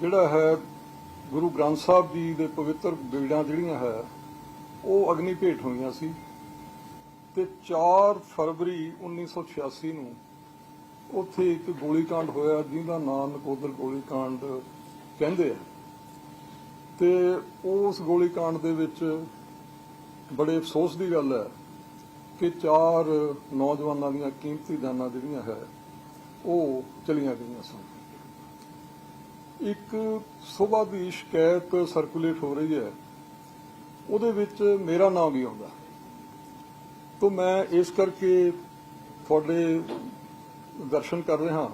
ਜਿਹੜਾ ਹੈ, ਗੁਰੂ ਗ੍ਰੰਥ ਸਾਹਿਬ ਜੀ ਦੇ ਪਵਿੱਤਰ ਬੀੜਾਂ ਜਿਹੜੀਆਂ ਹੈ, ਉਹ ਅਗਨੀ ਭੇਟ ਹੋਈਆਂ ਸੀ ਤੇ 4 ਫਰਵਰੀ 1986 ਨੂੰ ਉੱਥੇ ਇੱਕ ਗੋਲੀकांड ਹੋਇਆ, ਜਿਹਦਾ ਨਾਮ ਨਕੋਦਰ ਗੋਲੀकांड ਕਹਿੰਦੇ ਆ। ਤੇ ਉਸ ਗੋਲੀकांड ਦੇ ਵਿੱਚ ਬੜੇ ਅਫਸੋਸ ਦੀ ਗੱਲ ਹੈ ਕਿ ਚਾਰ ਨੌਜਵਾਨਾਂ ਦੀਆਂ ਕੀਮਤੀ ਜਾਨਾਂ ਜਿਹੜੀਆਂ ਹੈ, ਉਹ ਚਲੀਆਂ ਗਈਆਂ ਸਨ। ਇੱਕ ਸੁਬਾਹ ਦੀ ਸ਼ਿਕਾਇਤ ਸਰਕੂਲੇਟ ਹੋ ਰਹੀ ਹੈ। ਉਹਦੇ ਵਿੱਚ ਮੇਰਾ ਨਾਮ ਵੀ ਆਉਂਦਾ। ਤੋਂ ਮੈਂ ਇਸ ਕਰਕੇ ਤੁਹਾਡੇ ਦਰਸ਼ਨ ਕਰ ਰਿਹਾ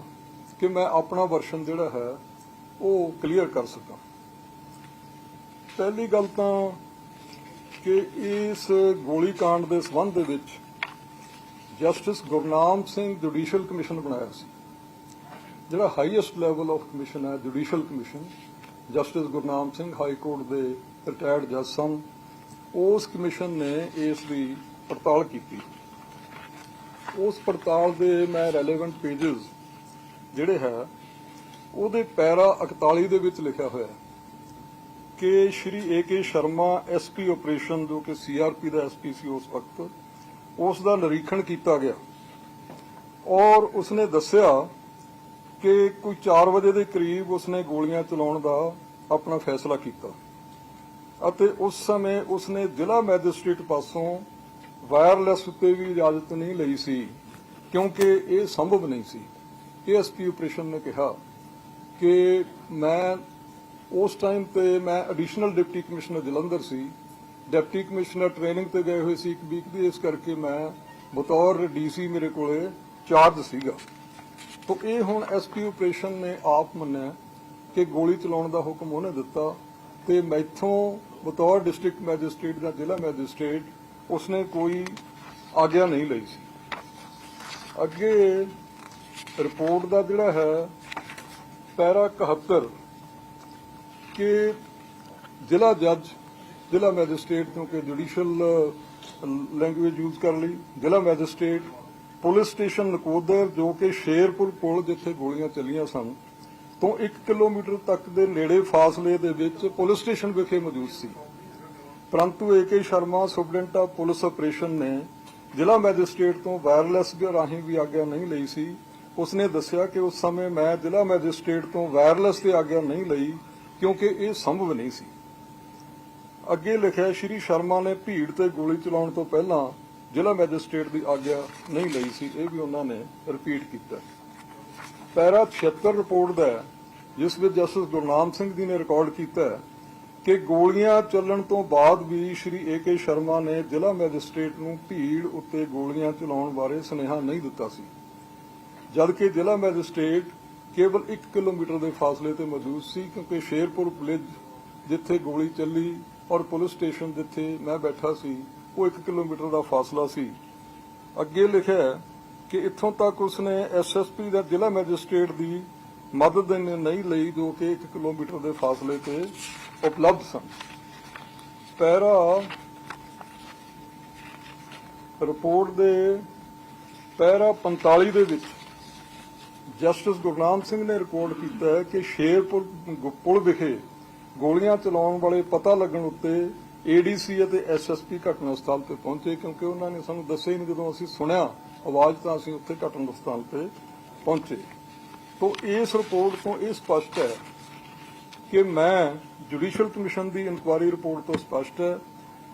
ਕਿ ਮੈਂ ਆਪਣਾ ਵਰਸ਼ਨ ਜਿਹੜਾ ਹੈ, ਉਹ ਕਲੀਅਰ ਕਰ ਸਕਾਂ। ਪਹਿਲੀ ਗੱਲ ਤਾਂ ਕਿ ਇਸ ਗੋਲੀकांड ਦੇ ਸਬੰਧ ਦੇ ਵਿੱਚ justice Gurnam Singh judicial commission ਬਣਾਇਆ ਸੀ। ਜਿਹੜਾ ਹਾਈਐਸਟ ਲੈਵਲ ਆਫ ਕਮਿਸ਼ਨ ਹੈ judicial commission justice Gurnam Singh high court ਦੇ ਰਿਟਾਇਰਡ ਜੱਜ ਸਨ। ਉਸ ਕਮਿਸ਼ਨ ਨੇ ਇਸ ਦੀ ਪੜਤਾਲ ਕੀਤੀ। ਉਸ ਪੜਤਾਲ ਦੇ ਮੈਂ ਰੈਲੇਵੈਂਟ ਪੇजेस ਜਿਹੜੇ ਹੈ, ਉਹਦੇ ਪੈਰਾ 41 ਦੇ ਵਿੱਚ ਲਿਖਿਆ ਹੋਇਆ ਹੈ ਕਿ Shri A K Sharma SP operation ਜੋ ਕਿ ਸੀਆਰਪੀ ਦਾ ਐਸਪੀ ਸੀ ਉਸ ਵਕਤ, ਉਸ ਦਾ ਨਿਰੀਖਣ ਕੀਤਾ ਗਿਆ। ਔਰ ਉਸਨੇ ਦੱਸਿਆ ਕਿ ਕੋਈ 4 ਵਜੇ ਦੇ ਕਰੀਬ ਉਸਨੇ ਗੋਲੀਆਂ ਚਲਾਉਣ ਦਾ ਆਪਣਾ ਫੈਸਲਾ ਕੀਤਾ। ਅਤੇ ਉਸ ਸਮੇਂ ਉਸਨੇ ਜ਼ਿਲ੍ਹਾ ਮੈਜਿਸਟ੍ਰੇਟ ਪਾਸੋਂ ਵਾਇਰਲੈਸ ਉੱਤੇ ਵੀ ਇਜਾਜ਼ਤ ਨਹੀਂ ਲਈ ਸੀ, ਕਿਉਂਕਿ ਇਹ ਸੰਭਵ ਨਹੀਂ ਸੀ। ਏਐਸਪੀ ਆਪਰੇਸ਼ਨ ਨੇ ਕਿਹਾ ਕਿ ਮੈਂ ਉਸ ਟਾਈਮ ਤੇ ਮੈਂ ਐਡੀਸ਼ਨਲ ਡਿਪਟੀ ਕਮਿਸ਼ਨਰ ਜਲੰਧਰ ਸੀ। ਡਿਪਟੀ ਕਮਿਸ਼ਨਰ ਟ੍ਰੇਨਿੰਗ ਤੇ ਗਏ ਹੋਏ ਸੀ ਇੱਕ ਵੀਕ ਦੀ, ਇਸ ਕਰਕੇ ਮੈਂ ਬਤੌਰ ਡੀਸੀ ਮੇਰੇ ਕੋਲੇ ਚਾਰਜ ਸੀਗਾ। ਤੋਂ ਇਹ ਹੁਣ ਐਸਪੀ ਆਪਰੇਸ਼ਨ ਨੇ ਆਪ ਮੰਨਿਆ ਕਿ ਗੋਲੀ ਚਲਾਉਣ ਦਾ ਹੁਕਮ ਉਹਨੇ ਦਿੱਤਾ ਤੇ ਮੈਥੋਂ ਬਤੌਰ ਡਿਸਟ੍ਰਿਕਟ ਮੈਜਿਸਟ੍ਰੇਟ ਜਾਂ ਜ਼ਿਲ੍ਹਾ ਮੈਜਿਸਟ੍ਰੇਟ ਉਸਨੇ ਕੋਈ ਆਗਿਆ ਨਹੀਂ ਲਈ ਸੀ। ਅੱਗੇ ਰਿਪੋਰਟ ਦਾ ਜਿਹੜਾ ਹੈ, ਪੈਰਾ 71 ਕਿ ਜ਼ਿਲ੍ਹਾ ਜੱਜ, ਜ਼ਿਲ੍ਹਾ ਮੈਜਿਸਟ੍ਰੇਟ ਕਿਉਂਕਿ ਜੁਡੀਸ਼ੀਅਲ ਲੈਂਗੁਏਜ ਯੂਜ਼ ਕਰ ਲਈ ਜ਼ਿਲ੍ਹਾ ਮੈਜਿਸਟ੍ਰੇਟ ਪੁਲਿਸ ਸਟੇਸ਼ਨ ਨਕੋਦਰ, ਜੋ ਕਿ ਸ਼ੇਰਪੁਰ ਪੁਲ ਜਿੱਥੇ ਗੋਲੀਆਂ ਚੱਲੀਆਂ ਸਨ, ਤੋਂ 1 ਕਿਲੋਮੀਟਰ ਤੱਕ ਦੇ ਨੇੜੇ ਫਾਸਲੇ ਦੇ ਵਿੱਚ ਪੁਲਿਸ ਸਟੇਸ਼ਨ ਵਿਖੇ ਮੌਜੂਦ ਸੀ। ਪਰੰਤੂ AK Sharma, superintendent of police operation ਨੇ ਜ਼ਿਲ੍ਹਾ ਮੈਜਿਸਟ੍ਰੇਟ ਤੋਂ ਵਾਇਰਲੈਸ ਦੇ ਰਾਹੀਂ ਵੀ ਆਗਿਆ ਨਹੀਂ ਲਈ ਸੀ। ਉਸਨੇ ਦੱਸਿਆ ਕਿ ਉਸ ਸਮੇਂ ਮੈਂ ਜ਼ਿਲ੍ਹਾ ਮੈਜਿਸਟ੍ਰੇਟ ਤੋਂ ਵਾਇਰਲੈਸ ਦੀ ਆਗਿਆ ਨਹੀਂ ਲਈ, ਕਿਉਂਕਿ ਇਹ ਸੰਭਵ ਨਹੀਂ ਸੀ। ਅੱਗੇ ਲਿਖਿਆ, ਸ਼੍ਰੀ ਸ਼ਰਮਾ ਨੇ ਭੀੜ ਤੇ ਗੋਲੀ ਚਲਾਉਣ ਤੋਂ ਪਹਿਲਾਂ ਜ਼ਿਲ੍ਹਾ ਮੈਜਿਸਟ੍ਰੇਟ ਦੀ ਆਗਿਆ ਨਹੀਂ ਲਈ ਸੀ, ਇਹ ਵੀ ਉਹਨਾਂ ਨੇ ਰਿਪੀਟ ਕੀਤਾ। ਪੈਰਾ 76 ਰਿਪੋਰਟ ਦਾ ਜਿਸ ਵਿੱਚ ਜਸਟਿਸ ਗੁਰਨਾਮ ਸਿੰਘ ਜੀ ਨੇ ਰਿਕਾਰਡ ਕੀਤਾ ਕਿ ਗੋਲੀਆਂ ਚੱਲਣ ਤੋਂ ਬਾਅਦ ਵੀ ਸ਼੍ਰੀ ਏਕੇ ਸ਼ਰਮਾ ਨੇ ਜ਼ਿਲ੍ਹਾ ਮੈਜਿਸਟ੍ਰੇਟ ਨੂੰ ਭੀੜ ਉੱਤੇ ਗੋਲੀਆਂ ਚਲਾਉਣ ਬਾਰੇ ਸੁਨੇਹਾ ਨਹੀਂ ਦਿੱਤਾ ਸੀ। ਜਦਕਿ ਜ਼ਿਲ੍ਹਾ ਮੈਜਿਸਟ੍ਰੇਟ ਕੇਵਲ 1 ਕਿਲੋਮੀਟਰ ਦੇ ਫਾਸਲੇ ਤੇ ਮੌਜੂਦ ਸੀ, ਕਿਉਂਕਿ ਸ਼ੇਰਪੁਰ ਵਿਲੇਜ ਜਿੱਥੇ ਗੋਲੀ ਚੱਲੀ ਔਰ ਪੁਲਿਸ ਸਟੇਸ਼ਨ ਜਿੱਥੇ ਮੈਂ ਬੈਠਾ ਸੀ ਉਹ 1 ਕਿਲੋਮੀਟਰ ਦਾ ਫਾਸਲਾ ਸੀ। ਅੱਗੇ ਲਿਖਿਆ ਹੈ ਕਿ ਇੱਥੋਂ ਤੱਕ ਉਸਨੇ ਐਸਐਸਪੀ ਦਾ ਜ਼ਿਲ੍ਹਾ ਮੈਜਿਸਟ੍ਰੇਟ ਦੀ ਮਦਦ ਨਹੀਂ ਲਈ ਜੋ ਕਿ 1 ਕਿਲੋਮੀਟਰ ਦੇ ਫਾਸਲੇ ਤੇ ਉਪਲਬਧ ਸਨ। ਪੈਰਾ ਰਿਪੋਰਟ ਦੇ ਪੈਰਾ 45 ਦੇ ਵਿੱਚ ਜਸਟਿਸ ਗੁਰਨਾਮ ਸਿੰਘ ਨੇ ਰਿਕਾਰਡ ਕੀਤਾ ਹੈ ਕਿ ਸ਼ੇਰਪੁਰ ਪੁਲ ਵਿਖੇ ਗੋਲੀਆਂ ਚਲਾਉਣ ਵਾਲੇ ਪਤਾ ਲੱਗਣ ਉੱਤੇ ਏਡੀਸੀ ਅਤੇ ਐਸਐਸਪੀ ਘਟਨਾ ਸਥਲ ਤੇ ਪਹੁੰਚੇ ਕਿਉਂਕਿ ਉਹਨਾਂ ਨੇ ਸਾਨੂੰ ਦੱਸਿਆ ਹੀ ਨਹੀਂ, ਜਦੋਂ ਅਸੀਂ ਸੁਣਿਆ, ਆਵਾਜ਼ ਤਾਂ ਅਸੀਂ ਉੱਥੇ ਘਟਨਾ ਸਥਲ ਤੇ ਪਹੁੰਚੇ। ਤੋਂ ਇਸ ਰਿਪੋਰਟ ਤੋਂ ਇਹ ਸਪਸ਼ਟ ਹੈ ਕਿ ਮੈਂ ਜੁਡੀਸ਼ੀਅਲ ਕਮਿਸ਼ਨ ਦੀ ਇਨਕੁਆਇਰੀ ਰਿਪੋਰਟ ਤੋਂ ਸਪਸ਼ਟ ਹੈ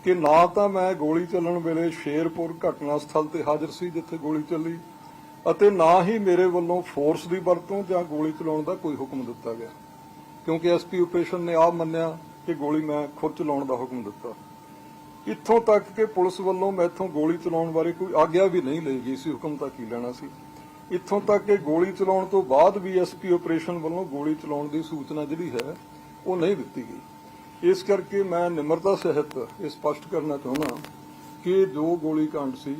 ਕਿ ਨਾ ਤਾਂ ਮੈਂ ਗੋਲੀ ਚੱਲਣ ਵੇਲੇ ਸ਼ੇਰਪੁਰ ਘਟਨਾ ਸਥਲ ਤੇ ਹਾਜ਼ਰ ਸੀ ਜਿੱਥੇ ਗੋਲੀ ਚੱਲੀ ਅਤੇ ਨਾ ਹੀ ਮੇਰੇ ਵੱਲੋਂ ਫੋਰਸ ਦੀ ਵਰਤੋਂ ਜਾਂ ਗੋਲੀ ਚਲਾਉਣ ਦਾ ਕੋਈ ਹੁਕਮ ਦਿੱਤਾ ਗਿਆ। ਕਿਉਂਕਿ ਐਸਪੀ ਆਪਰੇਸ਼ਨ ਨੇ ਆਪ ਮੰਨਿਆ ਕਿ ਗੋਲੀ ਮੈਂ ਖੁਦ ਚਲਾਉਣ ਦਾ ਹੁਕਮ ਦਿੱਤਾ। ਇੱਥੋਂ ਤੱਕ ਕਿ ਪੁਲਿਸ ਵੱਲੋਂ ਮੈਥੋਂ ਗੋਲੀ ਚਲਾਉਣ ਬਾਰੇ ਕੋਈ ਆਗਿਆ ਵੀ ਨਹੀਂ ਲਈ ਗਈ ਸੀ, ਹੁਕਮ ਤਾਂ ਕੀ ਲੈਣਾ ਸੀ। ਇੱਥੋਂ ਤੱਕ ਕਿ ਗੋਲੀ ਚਲਾਉਣ ਤੋਂ ਬਾਅਦ ਵੀ ਐਸਪੀ ਆਪਰੇਸ਼ਨ ਵੱਲੋਂ ਗੋਲੀ ਚਲਾਉਣ ਦੀ ਸੂਚਨਾ ਜਿਹੜੀ ਹੈ, ਉਹ ਨਹੀਂ ਦਿੱਤੀ ਗਈ। ਇਸ ਕਰਕੇ ਮੈਂ ਨਿਮਰਤਾ ਸਹਿਤ ਇਹ ਸਪਸ਼ਟ ਕਰਨਾ ਚਾਹੁੰਦਾ ਕਿ ਜੋ ਗੋਲੀ ਕਾਂਡ ਸੀ,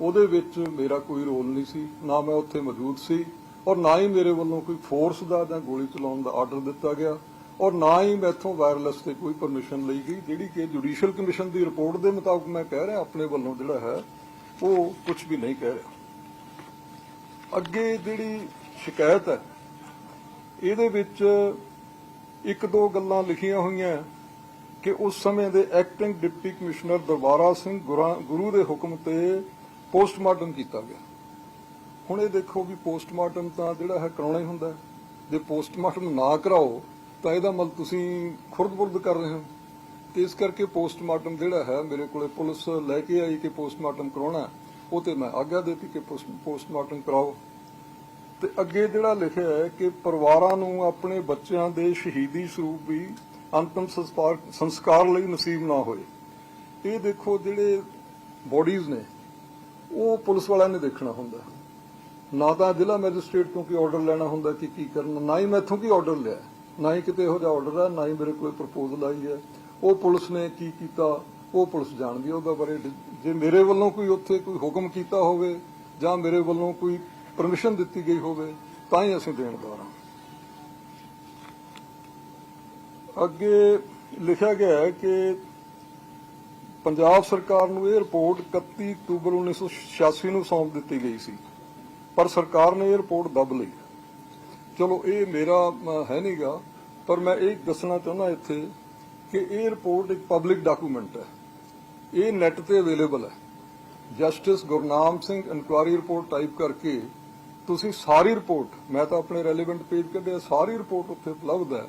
ਉਹਦੇ ਵਿੱਚ ਮੇਰਾ ਕੋਈ ਰੋਲ ਨਹੀਂ ਸੀ, ਨਾ ਮੈਂ ਉੱਥੇ ਮੌਜੂਦ ਸੀ ਔਰ ਨਾ ਹੀ ਮੇਰੇ ਵੱਲੋਂ ਕੋਈ ਫੋਰਸ ਦਾ ਜਾਂ ਗੋਲੀ ਚਲਾਉਣ ਦਾ ਆਰਡਰ ਦਿੱਤਾ ਗਿਆ। ਔਰ ਨਾ ਹੀ ਮੈਥੋਂ ਵਾਇਰਲੈਸ ਤੇ ਕੋਈ ਪਰਮਿਸ਼ਨ ਲਈ ਗਈ, ਜਿਹੜੀ ਕਿ ਜੁਡੀਸ਼ੀਅਲ ਕਮਿਸ਼ਨ ਦੀ ਰਿਪੋਰਟ ਦੇ ਮੁਤਾਬਕ ਮੈਂ ਕਹਿ ਰਿਹਾ, ਆਪਣੇ ਵੱਲੋਂ ਜਿਹੜਾ ਹੈ, ਉਹ ਕੁਝ ਵੀ ਨਹੀਂ ਕਹਿ ਰਿਹਾ ਅੱਗੇ ਜਿਹੜੀ ਸ਼ਿਕਾਇਤ ਹੈ, ਇਹਦੇ ਵਿੱਚ ਇੱਕ ਦੋ ਗੱਲਾਂ ਲਿਖੀਆਂ ਹੋਈਆਂ ਕਿ ਉਸ ਸਮੇਂ ਦੇ acting deputy commissioner Darbara Singh ਗੁਰਾਂ- ਗੁਰੂ ਦੇ ਹੁਕਮ ਤੇ ਪੋਸਟਮਾਰਟਮ ਕੀਤਾ ਗਿਆ ਹੁਣ ਇਹ ਦੇਖੋ ਵੀ ਪੋਸਟਮਾਰਟਮ ਤਾਂ ਜਿਹੜਾ ਹੈ ਕਰਾਉਣਾ ਹੀ ਹੁੰਦਾ ਹੈ। ਜੇ ਪੋਸਟਮਾਰਟਮ ਨਾ ਕਰਾਓ ਤਾਂ ਇਹਦਾ ਮਤਲਬ ਤੁਸੀਂ ਖੁਰਦ-ਬੁਰਦ ਕਰ ਰਹੇ ਹੋ। ਤੇ ਇਸ ਕਰਕੇ ਪੋਸਟਮਾਰਟਮ ਜਿਹੜਾ ਹੈ, ਮੇਰੇ ਕੋਲੇ ਪੁਲਿਸ ਲੈ ਕੇ ਆਈ ਕਿ ਪੋਸਟਮਾਰਟਮ ਕਰਾਉਣਾ ਉਹ ਤੇ ਮੈਂ ਆਗਿਆ ਦਿੱਤੀ ਕਿ ਪੋਸਟਮਾਰਟਮ ਕਰਾਓ। ਤੇ ਅੱਗੇ ਜਿਹੜਾ ਲਿਖਿਆ ਹੈ ਕਿ ਪਰਿਵਾਰਾਂ ਨੂੰ ਆਪਣੇ ਬੱਚਿਆਂ ਦੇ ਸ਼ਹੀਦੀ ਸਰੂਪ ਵੀ ਅੰਤਮ ਸੰਸਕਾਰ ਸੰਸਕਾਰ ਲਈ ਨਸੀਬ ਨਾ ਹੋਏ। ਇਹ ਦੇਖੋ ਜਿਹੜੇ ਬੋਡੀਜ਼ ਨੇ, ਉਹ ਪੁਲਿਸ ਵਾਲਿਆਂ ਨੇ ਦੇਖਣਾ ਹੁੰਦਾ। ਨਾ ਤਾਂ ਜ਼ਿਲ੍ਹਾ ਮੈਜਿਸਟ੍ਰੇਟ ਤੋਂ ਕੀ ਆਰਡਰ ਲੈਣਾ ਹੁੰਦਾ ਕਿ ਕੀ ਕਰਨਾ, ਨਾ ਹੀ ਮੈਥੋਂ ਕੀ ਆਰਡਰ ਲਿਆ। ਨਾ ਹੀ ਕਿਤੇ ਇਹੋ ਜਿਹਾ ਆਰਡਰ ਹੈ ਨਾ ਹੀ ਮੇਰੇ ਕੋਲ ਪ੍ਰਪੋਜ਼ਲ ਆਈ ਹੈ। ਉਹ ਪੁਲਿਸ ਨੇ ਕੀ ਕੀਤਾ? ਉਹ ਪੁਲਿਸ ਜਾਣਦੀ ਹੈ ਉਹਦਾ ਬਾਰੇ। ਜੇ ਮੇਰੇ ਵੱਲੋਂ ਕੋਈ ਉੱਥੇ ਕੋਈ ਹੁਕਮ ਕੀਤਾ ਹੋਵੇ ਜਾਂ ਮੇਰੇ ਵੱਲੋਂ ਕੋਈ ਪਰਮਿਸ਼ਨ ਦਿੱਤੀ ਗਈ ਹੋਵੇ, ਤਾਂ ਹੀ ਅਸੀਂ ਦੇਣਦਾਰ ਹਾਂ। ਅੱਗੇ ਲਿਖਿਆ ਗਿਆ ਹੈ ਕਿ ਪੰਜਾਬ ਸਰਕਾਰ ਨੂੰ ਇਹ ਰਿਪੋਰਟ 31 ਅਕਤੂਬਰ 1986 ਨੂੰ ਸੌਂਪ ਦਿੱਤੀ ਗਈ ਸੀ। ਪਰ ਸਰਕਾਰ ਨੇ ਇਹ ਰਿਪੋਰਟ ਦੱਬ ਲਈ। ਚਲੋ ਇਹ ਮੇਰਾ ਅਮ, ਹੈ ਨਹੀਂਗਾ ਪਰ ਮੈਂ ਇਹ ਦੱਸਣਾ ਚਾਹੁੰਦਾ ਇੱਥੇ ਕਿ ਇਹ ਰਿਪੋਰਟ ਇੱਕ ਪਬਲਿਕ ਡਾਕੂਮੈਂਟ ਹੈ। ਇਹ ਨੈਟ ਤੇ ਅਵੇਲੇਬਲ ਹੈ। Justice Gurnam Singh inquiry report type ਕਰਕੇ ਤੁਸੀਂ ਸਾਰੀ ਰਿਪੋਰਟ ਮੈਂ ਤਾਂ ਆਪਣੇ ਰੈਲੇਵੈਂਟ ਪੇਜ ਕੱਢਿਆ ਸਾਰੀ ਰਿਪੋਰਟ ਉੱਥੇ ਉਪਲਬਧ ਹੈ।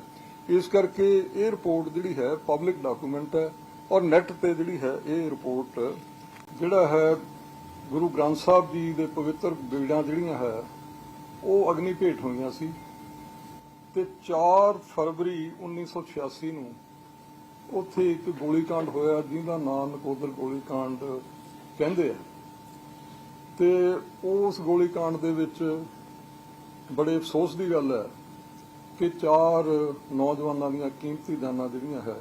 ਇਸ ਕਰਕੇ ਇਹ ਰਿਪੋਰਟ ਜਿਹੜੀ ਹੈ ਪਬਲਿਕ ਡਾਕੂਮੈਂਟ ਹੈ ਔਰ ਨੈਟ ਤੇ ਜਿਹੜੀ ਹੈ ਇਹ ਰਿਪੋਰਟ ਜਿਹੜਾ ਹੈ ਗੁਰੂ ਗ੍ਰੰਥ ਸਾਹਿਬ ਜੀ ਦੇ ਪਵਿੱਤਰ ਬੀੜਾਂ ਜਿਹੜੀਆਂ ਹੈ ਉਹ ਅਗਨੀ ਭੇਟ ਹੋਈਆਂ ਸੀ ਤੇ 4 ਫਰਵਰੀ 1986 ਨੂੰ ਉੱਥੇ ਇੱਕ ਗੋਲੀकांड ਹੋਇਆ, ਜਿਹਦਾ ਨਾਮ ਨਕੋਦਰ ਗੋਲੀकांड ਕਹਿੰਦੇ ਆ। ਤੇ ਉਸ ਗੋਲੀकांड ਦੇ ਵਿੱਚ ਬੜੇ ਅਫਸੋਸ ਦੀ ਗੱਲ ਹੈ ਕਿ ਚਾਰ ਨੌਜਵਾਨਾਂ ਦੀਆਂ ਕੀਮਤੀ ਜਾਨਾਂ ਜਿਹੜੀਆਂ ਹੈ,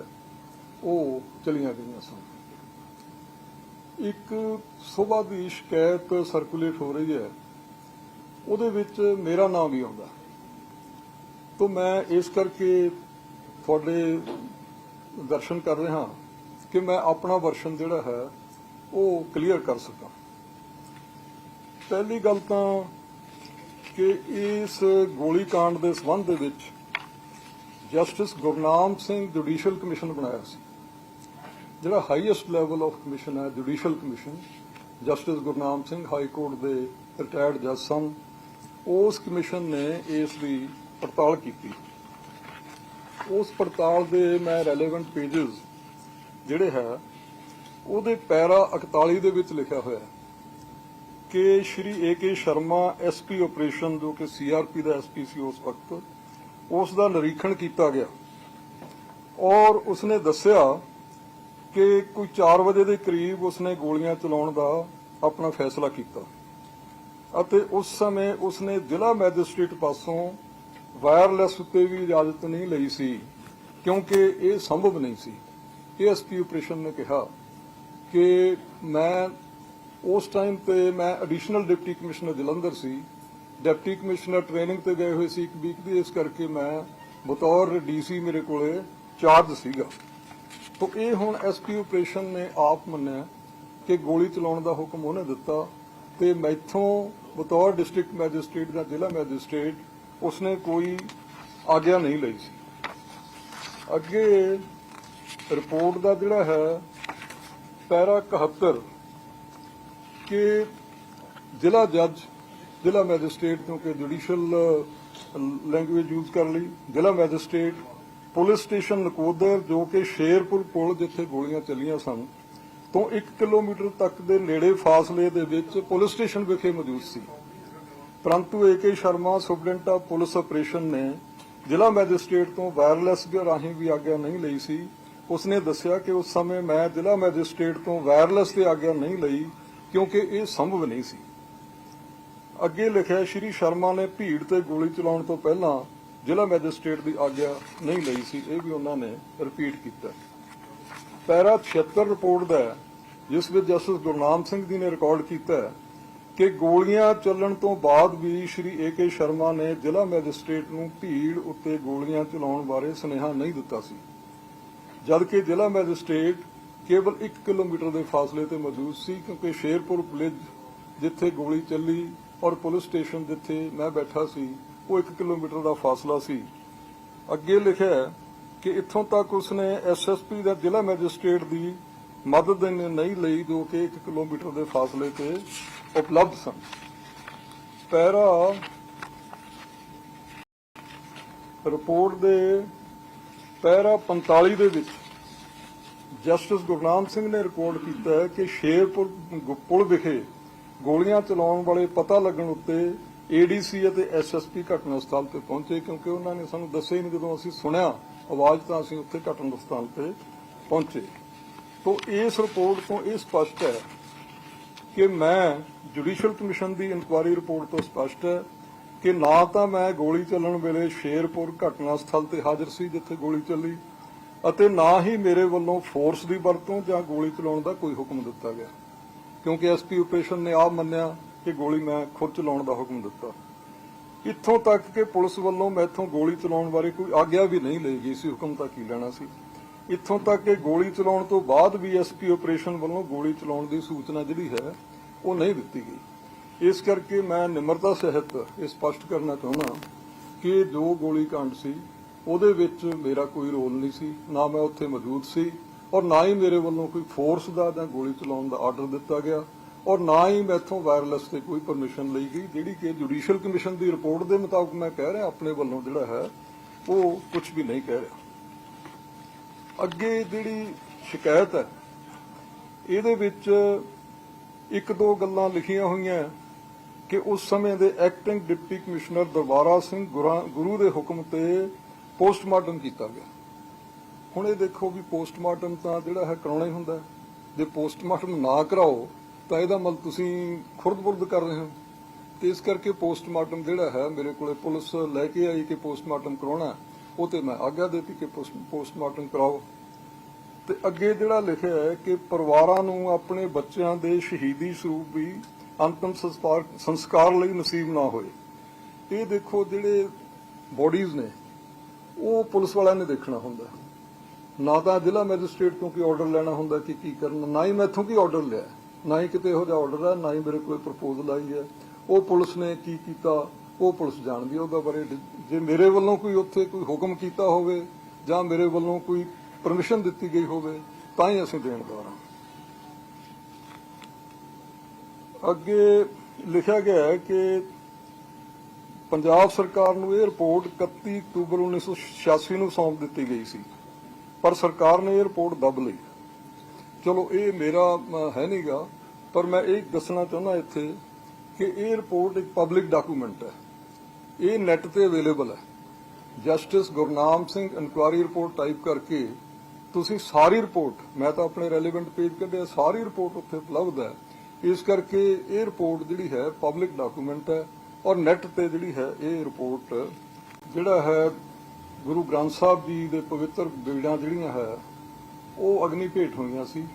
ਉਹ ਚਲੀਆਂ ਗਈਆਂ ਸਨ। ਇੱਕ ਸਵੇਰ ਦੀ ਸ਼ਿਕਾਇਤ ਸਰਕੂਲੇਟ ਹੋ ਰਹੀ ਹੈ ਉਹਦੇ ਵਿੱਚ ਮੇਰਾ ਨਾਮ ਵੀ ਆਉਂਦਾ। ਤੋਂ ਮੈਂ ਇਸ ਕਰਕੇ ਤੁਹਾਡੇ ਦਰਸ਼ਨ ਕਰ ਰਿਹਾ ਕਿ ਮੈਂ ਆਪਣਾ ਵਰਸ਼ਨ ਜਿਹੜਾ ਹੈ, ਉਹ ਕਲੀਅਰ ਕਰ ਸਕਾਂ। ਪਹਿਲੀ ਗੱਲ ਤਾਂ ਕਿ ਇਸ ਗੋਲੀकांड ਦੇ ਸਬੰਧ ਦੇ ਵਿੱਚ justice Gurnam Singh judicial commission ਬਣਾਇਆ ਸੀ। ਜਿਹੜਾ ਹਾਈਐਸਟ ਲੈਵਲ ਆਫ ਕਮਿਸ਼ਨ ਹੈ judicial commission justice Gurnam Singh high court ਦੇ ਰਿਟਾਇਰਡ ਜੱਜ ਸਨ। ਉਸ ਕਮਿਸ਼ਨ ਨੇ ਇਸ ਦੀ ਪੜਤਾਲ ਕੀਤੀ। ਉਸ ਪੜਤਾਲ ਦੇ ਮੈਂ ਰੈਲੇਵੈਂਟ ਪੇजेस ਜਿਹੜੇ ਹੈ, ਉਹਦੇ ਪੈਰਾ 41 ਦੇ ਵਿੱਚ ਲਿਖਿਆ ਹੋਇਆ ਹੈ ਕਿ Shri A K Sharma SP operation ਜੋ ਕਿ ਸੀਆਰਪੀ ਦਾ ਐਸਪੀ ਸੀ ਉਸ ਵਕਤ, ਉਸ ਦਾ ਨਿਰੀਖਣ ਕੀਤਾ ਗਿਆ ਔਰ ਉਸਨੇ ਦੱਸਿਆ ਕਿ ਕੋਈ 4 ਵਜੇ ਦੇ ਕਰੀਬ ਉਸਨੇ ਗੋਲੀਆਂ ਚਲਾਉਣ ਦਾ ਆਪਣਾ ਫੈਸਲਾ ਕੀਤਾ। ਅਤੇ ਉਸ ਸਮੇਂ ਉਸਨੇ ਜ਼ਿਲ੍ਹਾ ਮੈਜਿਸਟ੍ਰੇਟ ਪਾਸੋਂ ਵਾਇਰਲੈਸ ਉੱਤੇ ਵੀ ਇਜਾਜ਼ਤ ਨਹੀਂ ਲਈ ਸੀ, ਕਿਉਂਕਿ ਇਹ ਸੰਭਵ ਨਹੀਂ ਸੀ। ਏਐਸਪੀ ਆਪਰੇਸ਼ਨ ਨੇ ਕਿਹਾ ਕਿ ਮੈਂ ਉਸ ਟਾਈਮ ਤੇ ਮੈਂ ਐਡੀਸ਼ਨਲ ਡਿਪਟੀ ਕਮਿਸ਼ਨਰ ਜਲੰਧਰ ਸੀ। ਡਿਪਟੀ ਕਮਿਸ਼ਨਰ ਟ੍ਰੇਨਿੰਗ ਤੇ ਗਏ ਹੋਏ ਸੀ ਇੱਕ ਵੀਕ ਦੀ, ਇਸ ਕਰਕੇ ਮੈਂ ਬਤੌਰ ਡੀਸੀ ਮੇਰੇ ਕੋਲੇ ਚਾਰਜ ਸੀਗਾ। ਤੋਂ ਇਹ ਹੁਣ ਐਸਪੀ ਆਪਰੇਸ਼ਨ ਨੇ ਆਪ ਮੰਨਿਆ ਕਿ ਗੋਲੀ ਚਲਾਉਣ ਦਾ ਹੁਕਮ ਉਹਨੇ ਦਿੱਤਾ। ਤੇ ਮੈਥੋਂ ਬਤੌਰ ਡਿਸਟ੍ਰਿਕਟ ਮੈਜਿਸਟ੍ਰੇਟ ਜਾਂ ਜ਼ਿਲ੍ਹਾ ਮੈਜਿਸਟ੍ਰੇਟ ਉਸਨੇ ਕੋਈ ਆਗਿਆ ਨਹੀਂ ਲਈ ਸੀ। ਅੱਗੇ ਰਿਪੋਰਟ ਦਾ ਜਿਹੜਾ ਹੈ, ਪੈਰਾ 71 ਕਿ ਜ਼ਿਲ੍ਹਾ ਜੱਜ, ਜ਼ਿਲ੍ਹਾ ਮੈਜਿਸਟ੍ਰੇਟ ਕਿਉਂਕਿ ਜੁਡੀਸ਼ੀਅਲ ਲੈਂਗੁਏਜ ਯੂਜ਼ ਕਰ ਲਈ, ਜ਼ਿਲ੍ਹਾ ਮੈਜਿਸਟ੍ਰੇਟ, ਪੁਲਿਸ ਸਟੇਸ਼ਨ ਨਕੋਦਰ ਜੋ ਕਿ ਸ਼ੇਰਪੁਰ ਕੋਲ ਜਿੱਥੇ ਗੋਲੀਆਂ ਚੱਲੀਆਂ ਸਨ ਤੋਂ 1 ਕਿਲੋਮੀਟਰ ਤੱਕ ਦੇ ਨੇੜੇ ਫਾਸਲੇ ਦੇ ਵਿੱਚ ਪੁਲਿਸ ਸਟੇਸ਼ਨ ਵਿਖੇ ਮੌਜੂਦ ਸੀ। ਪਰੰਤੂ AK Sharma superintendent of police operation ਨੇ ਜ਼ਿਲ੍ਹਾ ਮੈਜਿਸਟ੍ਰੇਟ ਤੋਂ ਵਾਇਰਲੈਸ ਦੇ ਰਾਹੀਂ ਵੀ ਆਗਿਆ ਨਹੀਂ ਲਈ ਸੀ। ਉਸਨੇ ਦੱਸਿਆ ਕਿ ਉਸ ਸਮੇਂ ਮੈਂ ਜ਼ਿਲ੍ਹਾ ਮੈਜਿਸਟ੍ਰੇਟ ਤੋਂ ਵਾਇਰਲੈਸ ਤੇ ਆਗਿਆ ਨਹੀਂ ਲਈ ਕਿਉਂਕਿ ਇਹ ਸੰਭਵ ਨਹੀਂ ਸੀ। ਅੱਗੇ ਲਿਖਿਆ, ਸ਼੍ਰੀ ਸ਼ਰਮਾ ਨੇ ਭੀੜ ਤੇ ਗੋਲੀ ਚਲਾਉਣ ਤੋਂ ਪਹਿਲਾਂ ਜ਼ਿਲ੍ਹਾ ਮੈਜਿਸਟ੍ਰੇਟ ਦੀ ਆਗਿਆ ਨਹੀਂ ਲਈ ਸੀ। ਇਹ ਵੀ ਉਹਨਾਂ ਨੇ ਰਿਪੀਟ ਕੀਤਾ। ਪੈਰਾ 76 ਰਿਪੋਰਟ ਦਾ ਜਿਸ ਵਿੱਚ ਜਸਟਿਸ ਗੁਰਨਾਮ ਸਿੰਘ ਜੀ ਨੇ ਰਿਕਾਰਡ ਕੀਤਾ ਕਿ ਗੋਲੀਆਂ ਚੱਲਣ ਤੋਂ ਬਾਅਦ ਵੀ ਸ਼੍ਰੀ ਏਕੇ ਸ਼ਰਮਾ ਨੇ ਜ਼ਿਲ੍ਹਾ ਮੈਜਿਸਟ੍ਰੇਟ ਨੂੰ ਭੀੜ ਉੱਤੇ ਗੋਲੀਆਂ ਚਲਾਉਣ ਬਾਰੇ ਸੁਨੇਹਾ ਨਹੀਂ ਦਿੱਤਾ ਸੀ। ਜਦਕਿ ਜ਼ਿਲ੍ਹਾ ਮੈਜਿਸਟ੍ਰੇਟ ਕੇਵਲ 1 ਕਿਲੋਮੀਟਰ ਦੇ ਫਾਸਲੇ ਤੇ ਮੌਜੂਦ ਸੀ, ਕਿਉਂਕਿ ਸ਼ੇਰਪੁਰ ਵਿਲੇਜ ਜਿੱਥੇ ਗੋਲੀ ਚੱਲੀ ਔਰ ਪੁਲਿਸ ਸਟੇਸ਼ਨ ਜਿੱਥੇ ਮੈਂ ਬੈਠਾ ਸੀ, ਉਹ 1 ਕਿਲੋਮੀਟਰ ਦਾ ਫਾਸਲਾ ਸੀ। ਅੱਗੇ ਲਿਖਿਆ ਕਿ ਇੱਥੋਂ ਤੱਕ ਉਸਨੇ ਐਸਐਸਪੀ ਦਾ ਜ਼ਿਲ੍ਹਾ ਮੈਜਿਸਟ੍ਰੇਟ ਦੀ ਮਦਦ ਨ- ਨਹੀਂ ਲਈ ਜੋ ਕਿ 1 ਕਿਲੋਮੀਟਰ ਦੇ ਫਾਸਲੇ ਤੇ ਉਪਲਬਧ ਸਨ। ਪੈਰਾ ਰਿਪੋਰਟ ਦੇ ਪੈਰਾ 45 ਦੇ ਵਿੱਚ ਜਸਟਿਸ ਗੁਰਨਾਮ ਸਿੰਘ ਨੇ ਰਿਕਾਰਡ ਕੀਤਾ ਹੈ ਕਿ ਸ਼ੇਰਪੁਰ ਗੁ- ਪੁਲ ਵਿਖੇ ਗੋਲੀਆਂ ਚਲਾਉਣ ਵਾਲੇ ਪਤਾ ਲੱਗਣ ਉੱਤੇ ਏਡੀਸੀ ਅਤੇ ਐਸਐਸਪੀ ਘਟਨਾ ਸਥਲ ਤੇ ਪਹੁੰਚੇ ਕਿਉਂਕਿ ਉਹਨਾਂ ਨੇ ਸਾਨੂੰ ਦੱਸਿਆ ਹੀ ਨਹੀਂ ਜਦੋਂ ਅਸੀਂ ਸੁਣਿਆ ਆਵਾਜ਼ ਤਾਂ ਅਸੀਂ ਉੱਥੇ ਘਟਨਾ ਸਥਲ ਤੇ ਪਹੁੰਚੇ। ਤੋਂ ਇਸ ਰਿਪੋਰਟ ਤੋਂ ਇਹ ਸਪਸ਼ਟ ਹੈ ਕਿ ਮੈਂ ਜੁਡੀਸ਼ੀਅਲ ਕਮਿਸ਼ਨ ਦੀ ਇਨਕੁਆਇਰੀ ਰਿਪੋਰਟ ਤੋਂ ਸਪਸ਼ਟ ਹੈ ਕਿ ਨਾ ਤਾਂ ਮੈਂ ਗੋਲੀ ਚੱਲਣ ਵੇਲੇ ਸ਼ੇਰਪੁਰ ਘਟਨਾ ਸਥਲ ਤੇ ਹਾਜ਼ਰ ਸੀ ਜਿੱਥੇ ਗੋਲੀ ਚੱਲੀ ਅਤੇ ਨਾ ਹੀ ਮੇਰੇ ਵੱਲੋਂ ਫੋਰਸ ਦੀ ਵਰਤੋਂ ਜਾਂ ਗੋਲੀ ਚਲਾਉਣ ਦਾ ਕੋਈ ਹੁਕਮ ਦਿੱਤਾ ਗਿਆ। ਕਿਉਂਕਿ ਐਸਪੀ ਆਪਰੇਸ਼ਨ ਨੇ ਆਪ ਮੰਨਿਆ ਕਿ ਗੋਲੀ ਮੈਂ ਖੁਦ ਚਲਾਉਣ ਦਾ ਹੁਕਮ ਦਿੱਤਾ। ਇੱਥੋਂ ਤੱਕ ਕਿ ਪੁਲਿਸ ਵੱਲੋਂ ਮੈਥੋਂ ਗੋਲੀ ਚਲਾਉਣ ਬਾਰੇ ਕੋਈ ਆਗਿਆ ਵੀ ਨਹੀਂ ਲਈ ਗਈ ਸੀ। ਹੁਕਮ ਤਾਂ ਕੀ ਲੈਣਾ ਸੀ? ਇੱਥੋਂ ਤੱਕ ਕਿ ਗੋਲੀ ਚਲਾਉਣ ਤੋਂ ਬਾਅਦ ਵੀ ਐਸਪੀ ਆਪਰੇਸ਼ਨ ਵੱਲੋਂ ਗੋਲੀ ਚਲਾਉਣ ਦੀ ਸੂਚਨਾ ਜਿਹੜੀ ਹੈ, ਉਹ ਨਹੀਂ ਦਿੱਤੀ ਗਈ। ਇਸ ਕਰਕੇ ਮੈਂ ਨਿਮਰਤਾ ਸਹਿਤ ਇਹ ਸਪਸ਼ਟ ਕਰਨਾ ਚਾਹੁੰਦਾ ਕਿ ਜੋ ਗੋਲੀ ਕਾਂਡ ਸੀ, ਉਹਦੇ ਵਿੱਚ ਮੇਰਾ ਕੋਈ ਰੋਲ ਨਹੀਂ ਸੀ, ਨਾ ਮੈਂ ਉੱਥੇ ਮੌਜੂਦ ਸੀ ਔਰ ਨਾ ਹੀ ਮੇਰੇ ਵੱਲੋਂ ਕੋਈ ਫੋਰਸ ਦਾ ਜਾਂ ਗੋਲੀ ਚਲਾਉਣ ਦਾ ਆਰਡਰ ਦਿੱਤਾ ਗਿਆ। ਔਰ ਨਾ ਹੀ ਮੈਥੋਂ ਵਾਇਰਲੈਸ ਤੇ ਕੋਈ ਪਰਮਿਸ਼ਨ ਲਈ ਗਈ, ਜਿਹੜੀ ਕਿ ਜੁਡੀਸ਼ੀਅਲ ਕਮਿਸ਼ਨ ਦੀ ਰਿਪੋਰਟ ਦੇ ਮੁਤਾਬਕ ਮੈਂ ਕਹਿ ਰਿਹਾ, ਆਪਣੇ ਵੱਲੋਂ ਜਿਹੜਾ ਹੈ, ਉਹ ਕੁਝ ਵੀ ਨਹੀਂ ਕਹਿ ਰਿਹਾ। ਅੱਗੇ ਜਿਹੜੀ ਸ਼ਿਕਾਇਤ ਹੈ, ਇਹਦੇ ਵਿੱਚ ਇੱਕ ਦੋ ਗੱਲਾਂ ਲਿਖੀਆਂ ਹੋਈਆਂ ਕਿ ਉਸ ਸਮੇਂ ਦੇ acting deputy commissioner Darbara Singh Guru ਦੇ ਹੁਕਮ ਤੇ ਪੋਸਟਮਾਰਟਮ ਕੀਤਾ ਗਿਆ। ਹੁਣ ਇਹ ਦੇਖੋ ਵੀ ਪੋਸਟਮਾਰਟਮ ਤਾਂ ਜਿਹੜਾ ਹੈ ਕਰਾਉਣਾ ਹੀ ਹੁੰਦਾ ਜੇ ਪੋਸਟਮਾਰਟਮ ਨਾ ਕਰਾਓ ਤਾਂ ਇਹਦਾ ਮਤਲਬ ਤੁਸੀਂ ਖੁਰਦ-ਬੁਰਦ ਕਰ ਰਹੇ ਹੋ? ਤੇ ਇਸ ਕਰਕੇ ਪੋਸਟਮਾਰਟਮ ਜਿਹੜਾ ਹੈ, ਮੇਰੇ ਕੋਲੇ ਪੁਲਿਸ ਲੈ ਕੇ ਆਈ ਕਿ ਪੋਸਟਮਾਰਟਮ ਕਰਾਉਣਾ ਉਹ ਤੇ ਮੈਂ ਆਗਿਆ ਦੇਤੀ ਕਿ ਪੋਸਟਮਾਰਟਮ ਕਰਾਓ। ਤੇ ਅੱਗੇ ਜਿਹੜਾ ਲਿਖਿਆ ਹੈ ਕਿ ਪਰਿਵਾਰਾਂ ਨੂੰ ਆਪਣੇ ਬੱਚਿਆਂ ਦੇ ਸ਼ਹੀਦੀ ਸਰੂਪ ਵੀ ਅੰਤਮ ਸੰਸਕਾਰ ਲਈ ਨਸੀਬ ਨਾ ਹੋਏ। ਇਹ ਦੇਖੋ ਜਿਹੜੇ ਬੋਡੀਜ਼ ਨੇ, ਉਹ ਪੁਲਿਸ ਵਾਲਿਆਂ ਨੇ ਦੇਖਣਾ ਹੁੰਦਾ। ਨਾ ਤਾਂ ਜ਼ਿਲ੍ਹਾ ਮੈਜਿਸਟ੍ਰੇਟ ਤੋਂ ਕੋਈ ਆਰਡਰ ਲੈਣਾ ਹੁੰਦਾ ਕਿ ਕੀ ਕਰਨਾ, ਨਾ ਹੀ ਮੈਥੋਂ ਕੀ ਆਰਡਰ ਲਿਆ। ਨਾ ਹੀ ਕਿਤੇ ਇਹੋ ਜਿਹਾ ਆਰਡਰ ਹੈ, ਨਾ ਹੀ ਮੇਰੇ ਕੋਈ ਪ੍ਰਪੋਜ਼ਲ ਆਈ ਹੈ। ਉਹ ਪੁਲਿਸ ਨੇ ਕੀ ਕੀਤਾ, ਉਹ ਪੁਲਿਸ ਜਾਣਦੀ ਹੈ ਉਹਦਾ ਬਾਰੇ। ਜੇ ਮੇਰੇ ਵੱਲੋਂ ਕੋਈ ਉੱਥੇ ਕੋਈ ਹੁਕਮ ਕੀਤਾ ਹੋਵੇ ਜਾਂ ਮੇਰੇ ਵੱਲੋਂ ਕੋਈ ਪਰਮਿਸ਼ਨ ਦਿੱਤੀ ਗਈ ਹੋਵੇ, ਤਾਂ ਹੀ ਅਸੀਂ ਦੇਣਦਾਰ ਹਾਂ। ਅੱਗੇ ਲਿਖਿਆ ਗਿਆ ਹੈ ਕਿ ਪੰਜਾਬ ਸਰਕਾਰ ਨੂੰ ਇਹ ਰਿਪੋਰਟ 31 ਅਕਤੂਬਰ 1986 ਨੂੰ ਸੌਂਪ ਦਿੱਤੀ ਗਈ ਸੀ, ਪਰ ਸਰਕਾਰ ਨੇ ਇਹ ਰਿਪੋਰਟ ਦੱਬ ਲਈ। ਚਲੋ ਇਹ ਮੇਰਾ ਅ, ਹੈ ਨਹੀਂਗਾ ਪਰ ਮੈਂ ਇਹ ਦੱਸਣਾ ਚਾਹੁੰਦਾ ਇੱਥੇ ਕਿ ਇਹ ਰਿਪੋਰਟ ਇੱਕ ਪਬਲਿਕ ਡਾਕੂਮੈਂਟ ਹੈ। ਇਹ ਨੈਟ ਤੇ ਅਵੇਲੇਬਲ ਹੈ। Justice Gurnam Singh inquiry report type ਕਰਕੇ ਤੁਸੀਂ ਸਾਰੀ ਰਿਪੋਰਟ ਮੈਂ ਤਾਂ ਆਪਣੇ ਰੈਲੇਵੈਂਟ ਪੇਜ ਕੱਢਿਆ ਸਾਰੀ ਰਿਪੋਰਟ ਉੱਥੇ ਉਪਲਬਧ ਹੈ। ਇਸ ਕਰਕੇ ਇਹ ਰਿਪੋਰਟ ਜਿਹੜੀ ਹੈ ਪਬਲਿਕ ਡਾਕੂਮੈਂਟ ਹੈ ਔਰ ਨੈਟ ਤੇ ਜਿਹੜੀ ਹੈ ਇਹ ਰਿਪੋਰਟ ਜਿਹੜਾ ਹੈ ਗੁਰੂ ਗ੍ਰੰਥ ਸਾਹਿਬ ਜੀ ਦੇ ਪਵਿੱਤਰ ਬੀੜਾਂ ਜਿਹੜੀਆਂ ਹੈ ਉਹ ਅਗਨੀ ਭੇਟ ਹੋਈਆਂ ਸੀ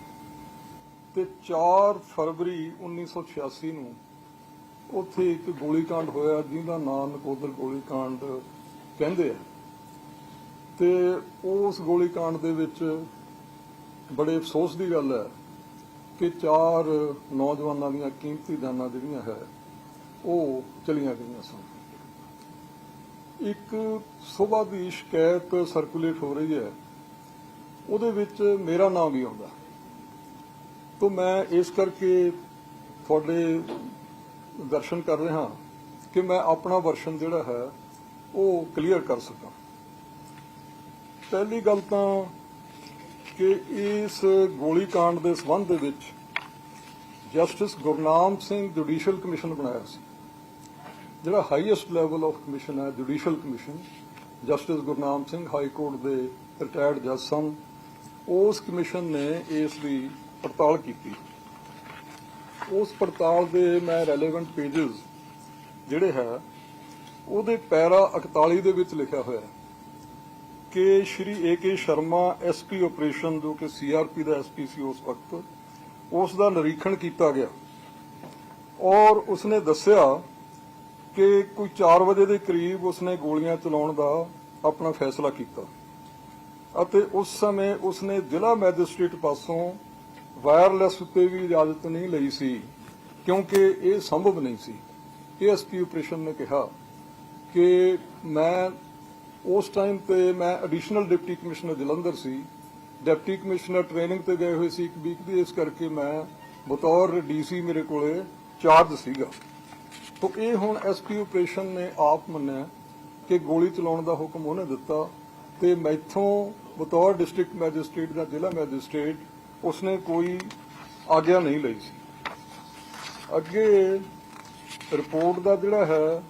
ਤੇ 4 ਫਰਵਰੀ 1986 ਨੂੰ ਉੱਥੇ ਇੱਕ ਗੋਲੀकांड ਹੋਇਆ, ਜਿਹਦਾ ਨਾਮ ਨਕੋਦਰ ਗੋਲੀकांड ਕਹਿੰਦੇ ਆ। ਤੇ ਉਸ ਗੋਲੀकांड ਦੇ ਵਿੱਚ ਬੜੇ ਅਫਸੋਸ ਦੀ ਗੱਲ ਹੈ ਕਿ ਚਾਰ ਨੌਜਵਾਨਾਂ ਦੀਆਂ ਕੀਮਤੀ ਜਾਨਾਂ ਜਿਹੜੀਆਂ ਹੈ, ਉਹ ਚਲੀਆਂ ਗਈਆਂ ਸਨ। ਇੱਕ ਸਵੇਰ ਦੀ ਸ਼ਿਕਾਇਤ ਸਰਕੂਲੇਟ ਹੋ ਰਹੀ ਹੈ ਉਹਦੇ ਵਿੱਚ ਮੇਰਾ ਨਾਮ ਵੀ ਆਉਂਦਾ। ਤੋਂ ਮੈਂ ਇਸ ਕਰਕੇ ਤੁਹਾਡੇ ਦਰਸ਼ਨ ਕਰ ਰਿਹਾ ਕਿ ਮੈਂ ਆਪਣਾ ਵਰਸ਼ਨ ਜਿਹੜਾ ਹੈ, ਉਹ ਕਲੀਅਰ ਕਰ ਸਕਾਂ। ਪਹਿਲੀ ਗੱਲ ਤਾਂ ਕਿ ਇਸ ਗੋਲੀकांड ਦੇ ਸਬੰਧ ਦੇ ਵਿੱਚ justice Gurnam Singh judicial commission ਬਣਾਇਆ ਸੀ। ਜਿਹੜਾ ਹਾਈਐਸਟ ਲੈਵਲ ਆਫ ਕਮਿਸ਼ਨ ਹੈ, judicial commission, justice Gurnam Singh high court ਦੇ ਰਿਟਾਇਰਡ ਜੱਜ ਸਨ। ਉਸ ਕਮਿਸ਼ਨ ਨੇ ਇਸ ਦੀ ਪੜਤਾਲ ਕੀਤੀ। ਉਸ ਪੜਤਾਲ ਦੇ ਮੈਂ ਰੈਲੇਵੈਂਟ ਪੇजेस ਜਿਹੜੇ ਹੈ, ਉਹਦੇ ਪੈਰਾ 41 ਦੇ ਵਿੱਚ ਲਿਖਿਆ ਹੋਇਆ ਹੈ ਕਿ Shri A K Sharma SP operation ਜੋ ਕਿ ਸੀਆਰਪੀ ਦਾ ਐਸਪੀ ਸੀ ਉਸ ਵਕਤ, ਉਸ ਦਾ ਨਿਰੀਖਣ ਕੀਤਾ ਗਿਆ ਔਰ ਉਸਨੇ ਦੱਸਿਆ ਕਿ ਕੋਈ 4 ਵਜੇ ਦੇ ਕਰੀਬ ਉਸਨੇ ਗੋਲੀਆਂ ਚਲਾਉਣ ਦਾ ਆਪਣਾ ਫੈਸਲਾ ਕੀਤਾ। ਅਤੇ ਉਸ ਸਮੇਂ ਉਸਨੇ ਜ਼ਿਲ੍ਹਾ ਮੈਜਿਸਟ੍ਰੇਟ ਪਾਸੋਂ ਵਾਇਰਲੈਸ ਉੱਤੇ ਵੀ ਇਜਾਜ਼ਤ ਨਹੀਂ ਲਈ ਸੀ, ਕਿਉਂਕਿ ਇਹ ਸੰਭਵ ਨਹੀਂ ਸੀ। ਏਐਸਪੀ ਆਪਰੇਸ਼ਨ ਨੇ ਕਿਹਾ ਕਿ ਮੈਂ ਉਸ ਟਾਈਮ ਤੇ ਮੈਂ ਐਡੀਸ਼ਨਲ ਡਿਪਟੀ ਕਮਿਸ਼ਨਰ ਜਲੰਧਰ ਸੀ। ਡਿਪਟੀ ਕਮਿਸ਼ਨਰ ਟ੍ਰੇਨਿੰਗ ਤੇ ਗਏ ਹੋਏ ਸੀ ਇੱਕ ਵੀਕ ਦੀ, ਇਸ ਕਰਕੇ ਮੈਂ ਬਤੌਰ ਡੀਸੀ ਮੇਰੇ ਕੋਲੇ ਚਾਰਜ ਸੀਗਾ। ਤੋ ਇਹ ਹੁਣ ਐਸਪੀ ਆਪਰੇਸ਼ਨ ਨੇ ਆਪ ਮੰਨਿਆ ਕਿ ਗੋਲੀ ਚਲਾਉਣ ਦਾ ਹੁਕਮ ਉਹਨੇ ਦਿੱਤਾ। ਤੇ ਮੈਥੋਂ ਬਤੌਰ ਡਿਸਟ੍ਰਿਕਟ ਮੈਜਿਸਟ੍ਰੇਟ ਜਾਂ ਜ਼ਿਲ੍ਹਾ ਮੈਜਿਸਟ੍ਰੇਟ ਉਸਨੇ ਕੋਈ ਆਗਿਆ ਨਹੀਂ ਲਈ ਸੀ। ਅੱਗੇ ਰਿਪੋਰਟ ਦਾ ਜਿਹੜਾ ਹੈ,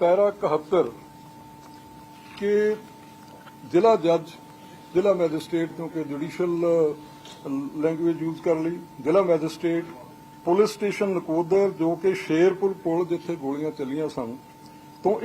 ਪੈਰਾ 71 ਕਿ ਜ਼ਿਲ੍ਹਾ ਜੱਜ, ਜ਼ਿਲ੍ਹਾ ਮੈਜਿਸਟ੍ਰੇਟ ਕਿਉਂਕਿ ਜੁਡੀਸ਼ੀਅਲ ਲੈਂਗੁਏਜ ਯੂਜ਼ ਕਰ ਲਈ, ਜ਼ਿਲ੍ਹਾ ਮੈਜਿਸਟ੍ਰੇਟ, ਪੁਲਿਸ ਸਟੇਸ਼ਨ ਨਕੋਦਰ ਜੋ ਕਿ ਸ਼ੇਰਪੁਰ ਪੁਲ ਜਿੱਥੇ ਗੋਲੀਆਂ ਚੱਲੀਆਂ ਸਨ